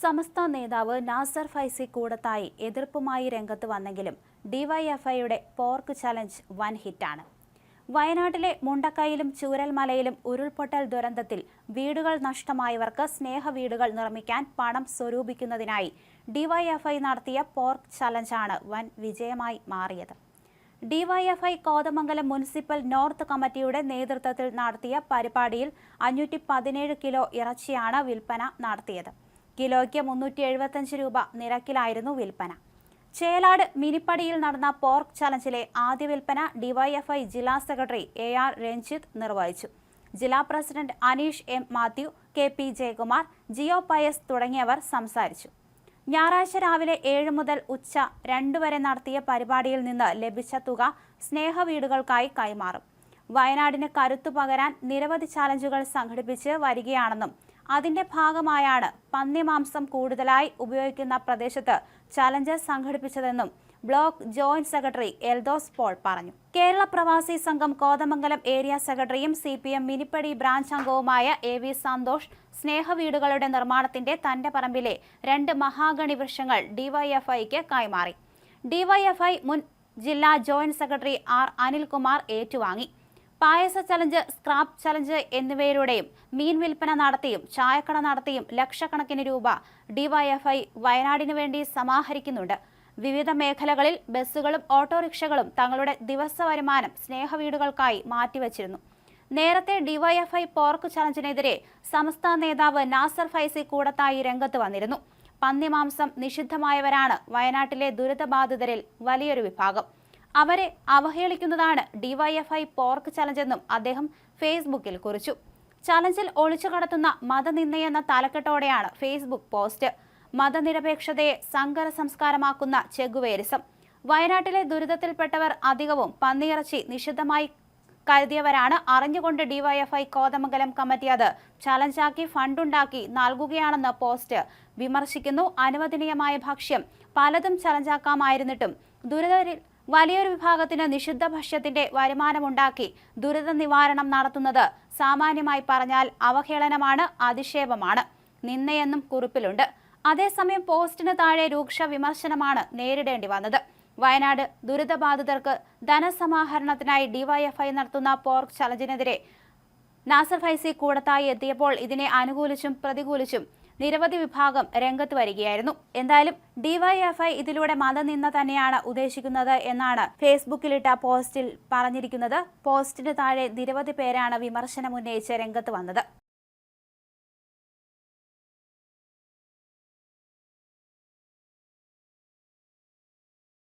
സമസ്ത നേതാവ് നാസർ ഫൈസി കൂടത്തായി എതിർപ്പുമായി രംഗത്ത് വന്നെങ്കിലും ഡിവൈഎഫ്ഐയുടെ പോർക്ക് ചലഞ്ച് വൻ ഹിറ്റാണ്. വയനാട്ടിലെ മുണ്ടക്കയിലും ചൂരൽമലയിലും ഉരുൾപൊട്ടൽ ദുരന്തത്തിൽ വീടുകൾ നഷ്ടമായവർക്ക് സ്നേഹ വീടുകൾ നിർമ്മിക്കാൻ പണം സ്വരൂപിക്കുന്നതിനായി ഡിവൈഎഫ്ഐ നടത്തിയ പോർക്ക് ചലഞ്ചാണ് വൻ വിജയമായി മാറിയത്. ഡിവൈഎഫ്ഐ കോതമംഗലം മുനിസിപ്പൽ നോർത്ത് കമ്മിറ്റിയുടെ നേതൃത്വത്തിൽ നടത്തിയ പരിപാടിയിൽ അഞ്ഞൂറ്റി കിലോ ഇറച്ചിയാണ് വിൽപ്പന നടത്തിയത്. കിലോയ്ക്ക് മുന്നൂറ്റി എഴുപത്തഞ്ച് രൂപ നിരക്കിലായിരുന്നു വിൽപ്പന. ചേലാട് മിനിപ്പടിയിൽ നടന്ന പോർക്ക് ചലഞ്ചിലെ ആദ്യ വിൽപ്പന ഡിവൈഎഫ്ഐ ജില്ലാ സെക്രട്ടറി എ ആർ രഞ്ജിത്ത് നിർവഹിച്ചു. ജില്ലാ president Aneesh M Mathew K P Jayakumar Jio Pius തുടങ്ങിയവർ സംസാരിച്ചു. ഞായറാഴ്ച രാവിലെ ഏഴ് മുതൽ ഉച്ച രണ്ട് വരെ നടത്തിയ പരിപാടിയിൽ നിന്ന് ലഭിച്ച തുക സ്നേഹ വീടുകൾക്കായി കൈമാറും. വയനാടിന് കരുത്തു പകരാൻ നിരവധി ചാലഞ്ചുകൾ സംഘടിപ്പിച്ച് വരികയാണെന്നും അതിന്റെ ഭാഗമായാണ് പന്നിമാംസം കൂടുതലായി ഉപയോഗിക്കുന്ന പ്രദേശത്ത് challenge സംഘടിപ്പിച്ചതെന്നും block joint secretary Eldhose Paul പറഞ്ഞു. കേരള പ്രവാസി സംഘം കോതമംഗലം ഏരിയ സെക്രട്ടറിയും C P M Minippady branch അംഗവുമായ എ വി സന്തോഷ് സ്നേഹവീടുകളുടെ നിർമ്മാണത്തിന്റെ തന്റെ പറമ്പിലെ രണ്ട് മഹാഗണി വൃക്ഷങ്ങൾ ഡിവൈഎഫ്ഐക്ക് കൈമാറി. ഡിവൈഎഫ്ഐ മുൻ ജില്ലാ ജോയിന്റ് സെക്രട്ടറി ആർ അനിൽകുമാർ ഏറ്റുവാങ്ങി. പായസ ചലഞ്ച് സ്ക്രാപ്പ് ചലഞ്ച് എന്നിവയിലൂടെയും മീൻ വിൽപ്പന നടത്തിയും ചായക്കട നടത്തിയും ലക്ഷക്കണക്കിന് രൂപ ഡിവൈഎഫ്ഐ വയനാടിനു വേണ്ടി സമാഹരിക്കുന്നുണ്ട്. വിവിധ മേഖലകളിൽ ബസ്സുകളും ഓട്ടോറിക്ഷകളും തങ്ങളുടെ ദിവസ വരുമാനം സ്നേഹവീടുകൾക്കായി മാറ്റിവച്ചിരുന്നു. നേരത്തെ ഡിവൈഎഫ്ഐ പോർക്ക് ചലഞ്ചിനെതിരെ സംസ്ഥാന നേതാവ് നാസർ ഫൈസി കൂടത്തായി രംഗത്ത് വന്നിരുന്നു. പന്നിമാംസം നിഷിദ്ധമായവരാണ് വയനാട്ടിലെ ദുരിതബാധിതരിൽ വലിയൊരു വിഭാഗം. അവരെ അവഹേളിക്കുന്നതാണ് ഡിവൈഎഫ്ഐ പോർക്ക് ചലഞ്ചെന്നും അദ്ദേഹം ഫേസ്ബുക്കിൽ കുറിച്ചു. ചലഞ്ചിൽ ഒളിച്ചു കടത്തുന്ന മതനിന്ദയെന്ന തലക്കെട്ടോടെയാണ് ഫേസ്ബുക്ക് പോസ്റ്റ്. മതനിരപേക്ഷതയെ സങ്കര സംസ്കാരമാക്കുന്ന ചെഗുവേരിസം. വയനാട്ടിലെ ദുരിതത്തിൽപ്പെട്ടവർ അധികവും പന്നിയിറച്ചി നിഷിദ്ധമായി കരുതിയവരാണ് അറിഞ്ഞുകൊണ്ട് ഡിവൈഎഫ്ഐ കോതമംഗലം കമ്മിറ്റി അത് ചലഞ്ചാക്കി ഫണ്ടുണ്ടാക്കി നൽകുകയാണെന്ന് പോസ്റ്റ് വിമർശിക്കുന്നു. അനുവദനീയമായ ഭക്ഷ്യം പലതും ചലഞ്ചാക്കാമായിരുന്നിട്ടും ദുരിതരിൽ വലിയൊരു വിഭാഗത്തിന് നിഷിദ്ധ ഭക്ഷ്യത്തിന്റെ വരുമാനമുണ്ടാക്കി ദുരിത നിവാരണം നടത്തുന്നത് സാമാന്യമായി പറഞ്ഞാൽ അവഹേളനമാണ് അധിക്ഷേപമാണ്. നിന്നയെന്നും കുറിപ്പിലുണ്ട്. അതേസമയം പോസ്റ്റിന് താഴെ രൂക്ഷ വിമർശനമാണ് നേരിടേണ്ടി വന്നത്. വയനാട് ദുരിതബാധിതർക്ക് ധനസമാഹരണത്തിനായി ഡിവൈഎഫ്ഐ നടത്തുന്ന പോർക്ക് ചലഞ്ചിനെതിരെ നാസർ ഫൈസി കൂടത്തായി എത്തിയപ്പോൾ ഇതിനെ അനുകൂലിച്ചും പ്രതികൂലിച്ചും നിരവധി വിഭാഗം രംഗത്ത് വരികയായിരുന്നു. എന്തായാലും ഡിവൈഎഫ്ഐ ഇതിലൂടെ മതനിന്ന തന്നെയാണ് ഉദ്ദേശിക്കുന്നത് എന്നാണ് ഫേസ്ബുക്കിലിട്ട പോസ്റ്റിൽ പറഞ്ഞിരിക്കുന്നത്. പോസ്റ്റിന് താഴെ നിരവധി പേരാണ് വിമർശനം ഉന്നയിച്ച് രംഗത്ത് വന്നത്.